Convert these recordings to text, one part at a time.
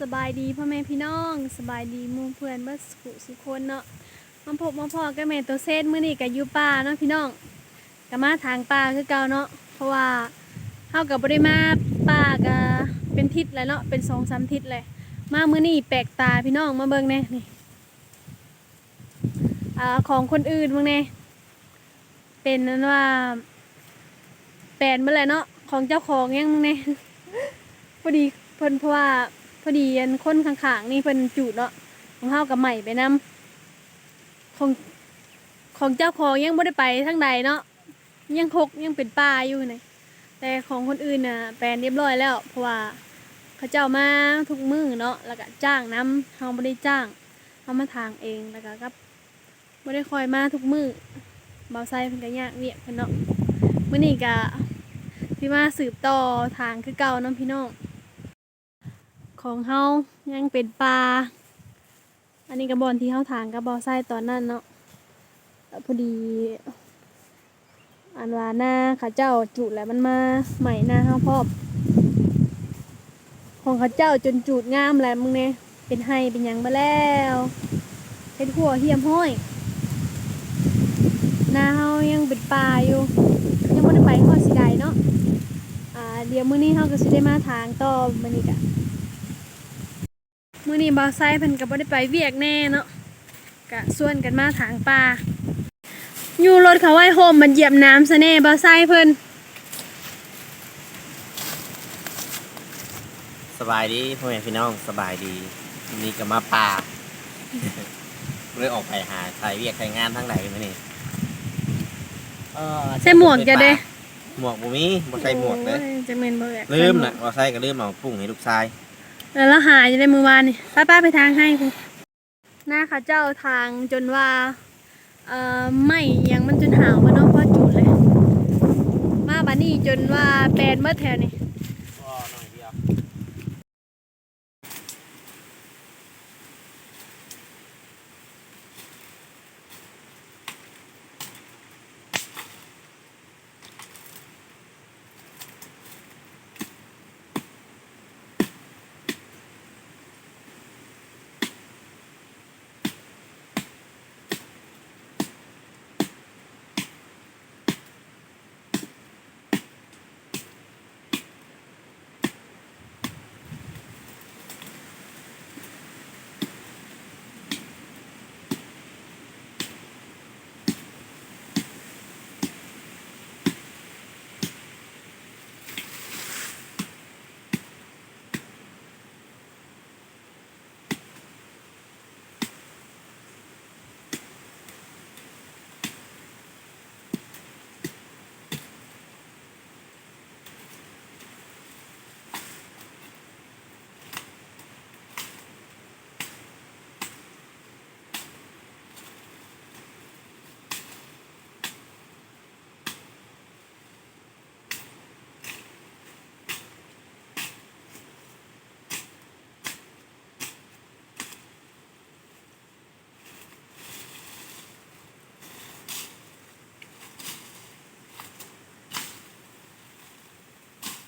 สบายดีพ่อแม่พี่น้องสบายดีมู่เพื่อนเบิดสุขสุขคนเนาะมาพบมาพอกับแม่ตัวเซตมื้อนี้ก็อยู่ป่าเนาะพี่น้องก็มาทางป่าคือเก่าเนาะเพราะว่าเฮาก็บ่ได้มาป่าก็เป็นทิศแล้วเนาะเป็น2-3ทิศเลย มามื้อนี้แปลกตาพี่น้องมาเบิ่งแน่นี่อ่าของคนอื่นบิ่งแน่เป็นนั้นว่าแปลนมาแล้วเนาะของเจ้าของยังเบิ่งแน่พอดี เพิ่นเพราะว่าพอดีอันคนข้างๆนี่เพิ่นจูดเนาะของเฮากับใหม่ไปนํของของเจ้าของยังบ่ได้ไปทางใดเนาะยังคกยังเป็นป่าอยู่นี่แต่ของคนอื่นน่ะแปลนเรียบร้อยแล้วเพราะว่าเขาเจ้ามาทุกมือเนาะแล้วก็จ้างนํเฮาบ่ได้จ้างเฮามาทางเองแล้วก็กับบ่ได้คอยมาทุกมือเบาไซเพิ่นก็ยากเวียกเพิ่นเนาะมื้อนี้ก็สิมาสืบต่อทางคือเก่าเนาะพี่น้อง ของเฮายังเป็นปลา อันนี้กระบอนที่เฮาทางกระบอไส้ตอนนั้นเนาะพอดีอันวาหน้าข้าเจ้าจุดแล้วมันมาใหม่หน้าเฮาพอมของข้าเจ้าจนจุดงามแล้วมึงเนี่ยเป็นไห้เป็นยังมาแล้วเป็นหัวเหียมห้อยหน้าเฮายังเป็นปลาอยู่ยังบ่ได้ไปข้อสิใดเนาะอ่าเดี๋ยวมื้อนี้เฮาก็สิได้มาทางต่อมื้อนี้กะ มื่อนี้บาวไซเพิ่นก็บ่ได้ไปเวียกแน่เนาะกะส่วนกันมาทางป่าอยู่รถเขาไว้โฮมมันเหยียบน้ำซะแน่บาวไซเพิ่นสบายดีพ่อแม่พี่น้องสบายดีนี่ก็มาป่าเลยออกไปหาถ่ายเวียกถ่ายงานทั้งไหนมานี่เอ่อใส่หมวกจะเด้หมวกบุมีบ่ใส่หมวกเลยโอ้จะเมนบ่แบกลืมนะว่าใส่ก็ลืมเอาปุ้งให้ลูกชาย แล้วหาหาอยู่ในมือวานนี่ป้าป้าไปทางให้คุณนหน้าค่ะเจ้าทางจนว่า เอ่อไม่ยังมันจนหาวมาเนาะเพราจุดเลย มาบานี่จนว่าแปลนเมื่อแถวนี่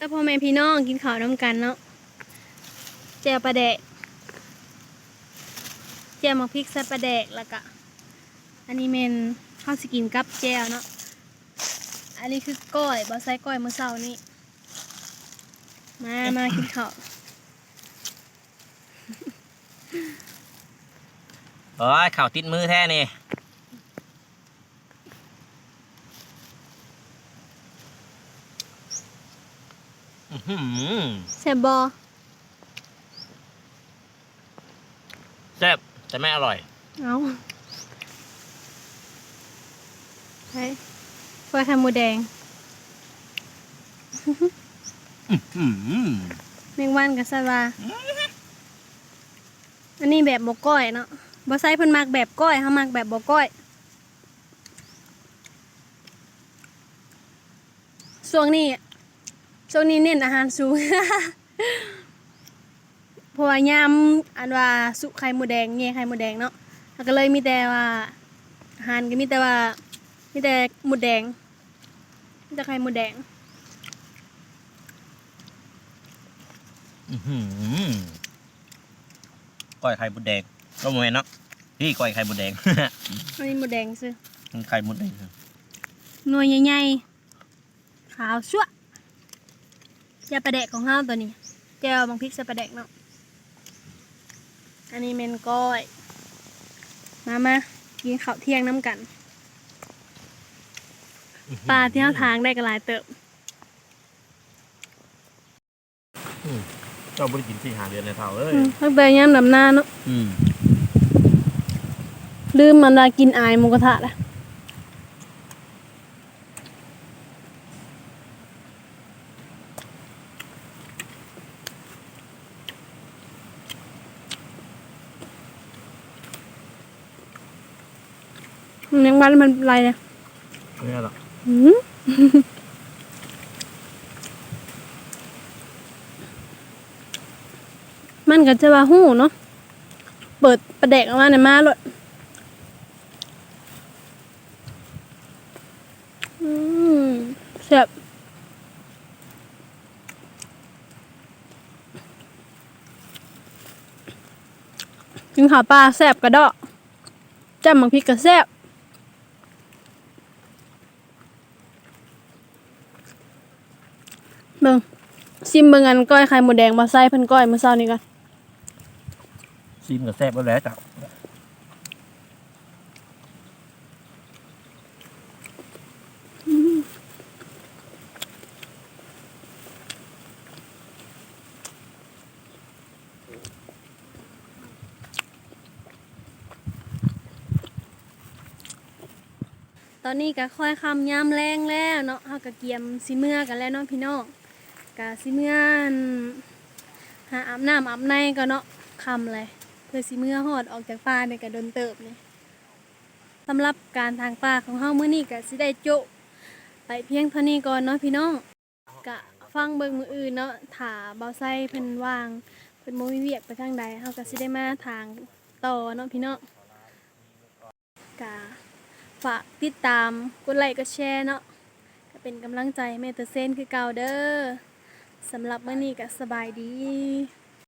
แล้วพ่อแม่พี่น้องกินข้าวน้ำกันเนาะแจวปลาแดกแจวหมักพริกใส่ปลาแดกแล้วก็อันนี้เมนข้าวสกินกับแจวเนาะอันนี้คือก้อยบอใส่ก้อยเมื่อเช้านี้มามากินข้าวโอ้ยข่าวติดมือแท้นี่ หือแซ่บบอแซ่บแต่ไม่อร่อย เอาเฮ้ยเพื่อไข่หมูแดงอื้อหือแมงวันกับสวาอันนี้แบบบกก้อยเนาะบอไซเพิ่นมักแบบก้อยเขามักแบบบก้อยช่วงนี้ ช่วงนี้เน้นอาหารสูง เพราะว่ายามอันว่าสุไข่หมูแดงเงี้ยไข่หมูแดงเนาะแล้วก็เลยมีแต่ว่าอาหารก็มีแต่ว่ามีแต่หมูแดงมีแต่ไข่หมูแดงออื้อหือก้อยไข่มดแดงก็โมเมนเนาะพี่ก้อยไข่มดแดง อันนี้หมูแดงซื้อไข่มดแดงหน่วยใหญ่ๆขาวชั่ว จะประแดกของห้าตัวนี้แจ่วบางพริกใส่ประแดกเนาะอันนี้เมนก้อย มามากินข้าวเที่ยงน้ำกันปลาที่เราทางได้ก็หลายเติบเจ้าบริกินที่หาเดือนในเท่าเอ้ยอืมตั้งแต่ย่ำดำหน้าเนาะอืมลืมมันลากินอายหมูกระทะละ มันยังวันมันอะไรเนี่ยนี่หรอหืมมันก็จะว่าหู้เนาะ เปิดประเด็กออกมาในมาเลยอืมแซ่บกินข้าวปลาแซ่บกระเดาะจ้ำบางพริกก็แซ่บ เบิ่ง ซิมเบิ่งอันก้อยไข่หมูแดงมาใส่เพิ่นก้อยมื้อเช้านี้ก่อนซีมกับแซ่บแล้วแหล้วจ้ะตอนนี้ก็ค่อยคำยามแรงแล้วเนาะเฮาก็เกียมสิเมื่อกันแล้วเนาะพี่น้อง ก็สิเมื่อนหาอาบน้ำอาบในก็เนาะคำเลยเพื่อสิเมื่อฮอดออกจากป่าเนี่ยก็โดนเติบเนี่ยสำหรับการทางป่าของเฮามื้อนี้ก็สิได้โจะไปเพียงเท่านี้ก่อนเนาะพี่น้องก็ฟังเบิ่งมืออื่นเนาะถาเบาไส้เพิ่นว่างเพิ่นบ่มีเวียกไปทางใดเฮาก็สิได้มาทางต่อเนาะพี่น้องก็ฝากติดตามกดไลค์กดแชร์เนาะก็เป็นกำลังใจแม่เตอร์เซนคือเก่าเด้อ สำหรับเมื่อนี้ก็สบายดี